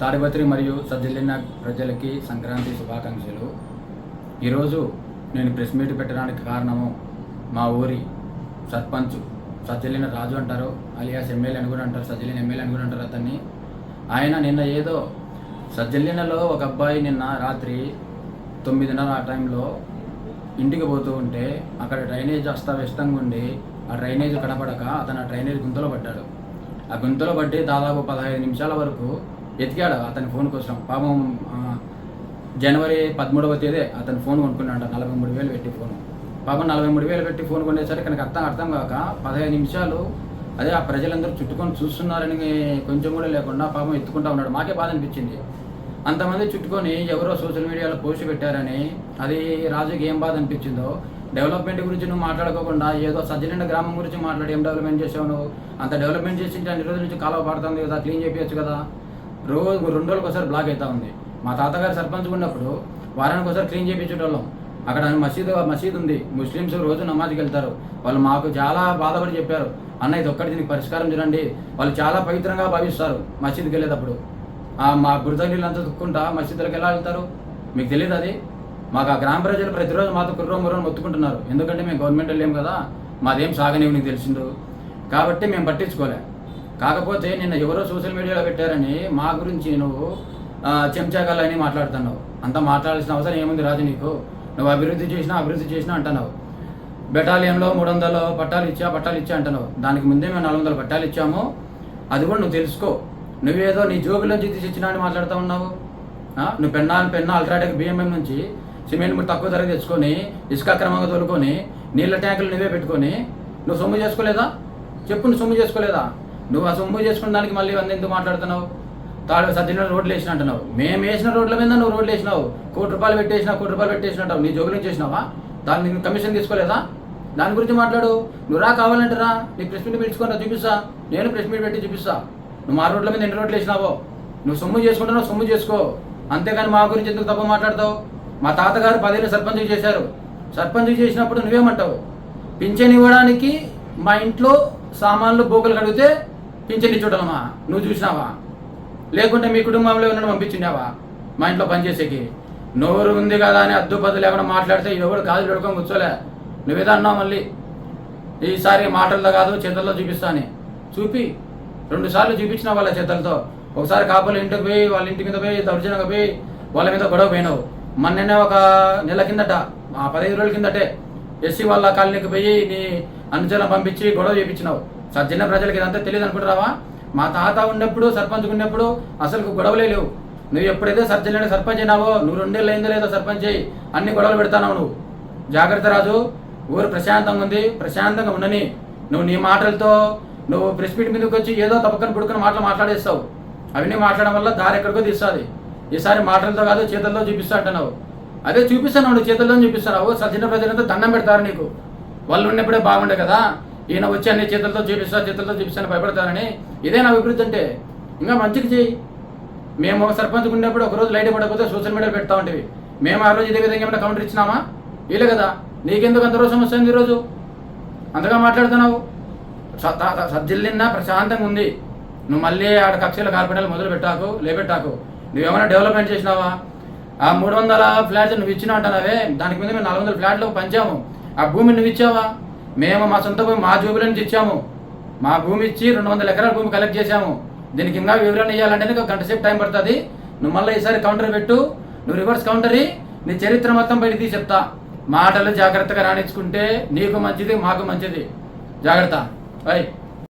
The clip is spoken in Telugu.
తాడిపత్రి మరియు సజ్జలిన ప్రజలకి సంక్రాంతి శుభాకాంక్షలు. ఈరోజు నేను ప్రెస్ మీట్ పెట్టడానికి కారణము మా ఊరి సర్పంచ్ సజ్జలిన రాజు అంటారు అలియాస్ ఎమ్మెల్యే అని కూడా అంటారు సజ్జలిన ఎమ్మెల్యే అని కూడా అంటారు అతన్ని. ఆయన నిన్న ఏదో సజ్జలినలో ఒక అబ్బాయి నిన్న రాత్రి తొమ్మిదిన్నర ఆ టైంలో ఇంటికి పోతూ ఉంటే అక్కడ డ్రైనేజ్ అస్తవ్యస్తంగా ఉండి ఆ డ్రైనేజ్ కనపడక అతను ఆ డ్రైనేజ్ గుంతలో పడ్డాడు. ఆ గుంతలో పట్టి దాదాపు పదహైదు నిమిషాల వరకు ఎతికాడు. అతని ఫోన్ కోసం. పాపం జనవరి పదమూడవ తేదీ అతను ఫోన్ కొనుక్కున్నాడు నలభై మూడు వేలు పెట్టి ఫోన్. పాపం నలభై మూడు వేలు పెట్టి ఫోన్ కొనేసరికి కనుక అర్థం అర్థం కాక పదహైదు నిమిషాలు అదే ఆ ప్రజలందరూ చుట్టుకొని చూస్తున్నారని కొంచెం కూడా లేకుండా పాపం ఎత్తుకుంటా ఉన్నాడు. మాకే బాధ అనిపించింది. అంతమంది చుట్టుకొని ఎవరో సోషల్ మీడియాలో పోస్ట్ పెట్టారని అది రాజుకి ఏం బాధ అనిపించిందో? డెవలప్మెంట్ గురించి నువ్వు మాట్లాడుకోకుండా ఏదో సజ్జనిండ గ్రామం గురించి మాట్లాడి ఏం డెవలప్మెంట్ చేసావు నువ్వు? అంత డెవలప్మెంట్ చేసి అన్ని రోజుల నుంచి కాలువ పడుతుంది కదా క్లీన్ చేపించచ్చు కదా? రోజు రెండు రోజులకు ఒకసారి బ్లాక్ అవుతా ఉంది. మా తాతగారు సర్పంచ్ ఉన్నప్పుడు వారానికి ఒకసారి క్లీన్ చేయించేటోళ్ళం అక్కడ మసీదు మసీద్ ఉంది. ముస్లిమ్స్ రోజు నమాజ్కి వెళ్తారు. వాళ్ళు మాకు చాలా బాధపడి చెప్పారు. అన్న ఇది ఒక్కటి దీనికి పరిష్కారం చూడండి. వాళ్ళు చాలా పవిత్రంగా భావిస్తారు మసీద్కి వెళ్ళేటప్పుడు. మా బురద నీళ్ళంతా తుక్కుంటా మసీదులకు ఎలా వెళ్తారు? మీకు తెలియదు అది? మాకు ఆ గ్రామ ప్రజలు ప్రతిరోజు మాతో కుర్రో ముర్రం మొత్తుకుంటున్నారు. ఎందుకంటే మేము గవర్నమెంట్ వెళ్ళాం కదా? మాదేం సాగనేవి నీకు తెలిసిండు? కాబట్టి మేము పట్టించుకోలే. కాకపోతే నిన్న ఎవరో సోషల్ మీడియాలో పెట్టారని మా గురించి నువ్వు ఆ, మాట్లాడుతున్నావు. అంత మాట్లాడాల్సిన అవసరం ఏముంది రాజు నీకు? నువ్వు అభివృద్ధి చేసినా అభివృద్ధి చేసినా అంటున్నావు. బెటాలియన్లో మూడు వందలు పట్టాలు ఇచ్చా పట్టాలు ఇచ్చా అంటున్నావు. దానికి ముందే మేము నాలుగు వందల పట్టాలు ఇచ్చాము. అది కూడా నువ్వు తెలుసుకో. నువ్వేదో నీ జోబులోంచి తీసి ఇచ్చినా అని మాట్లాడుతూ ఉన్నావు? నువ్వు పెన్నా పెన్నా అల్ట్రాటెక్ బిఎంఎం నుంచి సిమెంట్ మీరు తక్కువ ధర తెచ్చుకొని ఇసుక క్రమంగా తోలుకొని నీళ్ళ ట్యాంకులు నువ్వే పెట్టుకొని నువ్వు సొమ్ము చేసుకోలేదా? చెప్పు నువ్వు సొమ్ము చేసుకోలేదా? నువ్వు ఆ సొమ్ము చేసుకున్న దానికి మళ్ళీ వంద ఎందుకు మాట్లాడుతున్నావు? తాడు సజ్జన రోడ్లు వేసిన అంటున్నావు. మేము వేసిన రోడ్ల మీద నువ్వు రోడ్లు వేసినావు. కోటి రూపాయలు పెట్టేసినా కోటి రూపాయలు పెట్టేసినట్టావు నీ జోగులు చేసినావా దాన్ని నీకు కమిషన్ తీసుకోలేదా? దాని గురించి మాట్లాడు. నువ్వు రా కావాలంటే రా. నీ ప్రెస్ మీట్ పిలుచుకొని చూపిస్తా. నేను ప్రెస్ మీట్ పెట్టి చూపిస్తా. నువ్వు మా రోడ్ల మీద ఎన్ని రోడ్లు వేసినావో? నువ్వు సొమ్ము చేసుకుంటున్నావు సొమ్ము చేసుకో. అంతేగాని మా గురించి ఎందుకు తప్ప మాట్లాడతావు? మా తాతగారు పదేళ్ళు సర్పంచ్ చేశారు. సర్పంచ్ చేసినప్పుడు నువ్వేమంటావు? పింఛన్ ఇవ్వడానికి మా ఇంట్లో సామాన్లు బోకలు కడిగితే పింఛన్ ఇచ్చుటమా నువ్వు చూసినావా? లేకుంటే మీ కుటుంబంలో ఉన్న పంపించినావా మా ఇంట్లో పనిచేసేకి నోరు ఉంది కదా అని అద్దు పద్దు లేకుండా మాట్లాడితే ఎవడు కాదు పెడుకొని కూర్చోలే. నువ్వేదో అన్నావు మళ్ళీ. ఈసారి మాటలతో కాదు చేతల్లో చూపిస్తాను చూపి. రెండు సార్లు చూపించిన వాళ్ళ చేతలతో. ఒకసారి కాపులు ఇంటికి పోయి వాళ్ళ ఇంటి మీద పోయి దౌర్జన్యంగా పోయి వాళ్ళ మీద గొడవ పోయినావు. మొన్ననే ఒక నెల కిందట ఆ పదహైదు రోజుల కిందటే ఎస్సీ వాళ్ళ కాలనీకి పోయి నీ అనుచరణ పంపించి గొడవ చేయించినావు సజ్జన ప్రజలకు ఇదంతా తెలియదు అనుకుంటారావా మా తాత ఉన్నప్పుడు సర్పంచ్ ఉన్నప్పుడు అసలు గొడవలే లేవు. నువ్వు ఎప్పుడైతే సర్జన్ సర్పంచ్ అయినావో నువ్వు రెండేళ్ళు అయిందో లేదో సర్పంచ్ అయ్యి అన్ని గొడవలు పెడతావు నువ్వు. జాగ్రత్త రాజు ఊరు ప్రశాంతంగా ఉంది ప్రశాంతంగా ఉండని. నువ్వు నీ మాటలతో నువ్వు ప్రెస్ మీట్ మీదకి వచ్చి ఏదో తప్పకని పుడుకుని మాటలు మాట్లాడేస్తావు. అవన్నీ మాట్లాడడం వల్ల దారి ఎక్కడికో తీస్తుంది. ఈసారి మాటలతో కాదు చేతుల్లో చూపిస్తా అంటున్నావు. అదే చూపిస్తాను నువ్వు చేతుల్లో చూపిస్తున్నావు సజ్జన ప్రజలంతా దండం పెడతారు నీకు. వాళ్ళు ఉన్నప్పుడే బాగుండే కదా. ఈయన వచ్చి అన్ని చేతులతో చూపిస్తా చేతులతో చూపిస్తాను భయపడతానని ఇదే నా అభివృద్ధి అంటే. ఇంకా మంచికి చేయి మేము సర్పంచ్ ఉన్నప్పుడు ఒక రోజు లైట్ పడకపోతే సోషల్ మీడియా పెడతా ఉంటేవి మేము ఆ రోజు ఇదే విధంగా ఏమైనా కౌంటర్ ఇచ్చినామా? వీలే కదా. నీకెందుకు అంత రోజు సమస్య ఉంది ఈరోజు అంతగా మాట్లాడుతున్నావు? సజ్జిల్లిన్నా ప్రశాంతంగా ఉంది. నువ్వు మళ్ళీ ఆడ కక్షల కార్పెంటర్లు మొదలు పెట్టాకు లేపెట్టాకు. నువ్వేమైనా డెవలప్మెంట్ చేసినావా? ఆ మూడు వందల ఫ్లాట్స్ నువ్వు ఇచ్చినా అంటున్నావే. దానికి మీద మేము నాలుగు వందల ఫ్లాట్లు పంచాము. ఆ భూమి నువ్వు ఇచ్చావా? మేము మా సొంత భూమి మా జోబుల నుంచి ఇచ్చాము మా భూమి ఇచ్చి రెండు వందల ఎకరాల భూమి కలెక్ట్ చేశాము. దీనికి ఇంకా వివరణ ఇవ్వాలంటే ఒక గంట సేపు టైం పడుతుంది. నువ్వు మళ్ళీ ఈసారి కౌంటర్ పెట్టు. నువ్వు రివర్స్ కౌంటరీ నీ చరిత్ర మొత్తం బయటికి తీసి చెప్తా. మాటలు జాగ్రత్తగా రాణించుకుంటే నీకు మంచిది మాకు మంచిది. జాగ్రత్త. బై.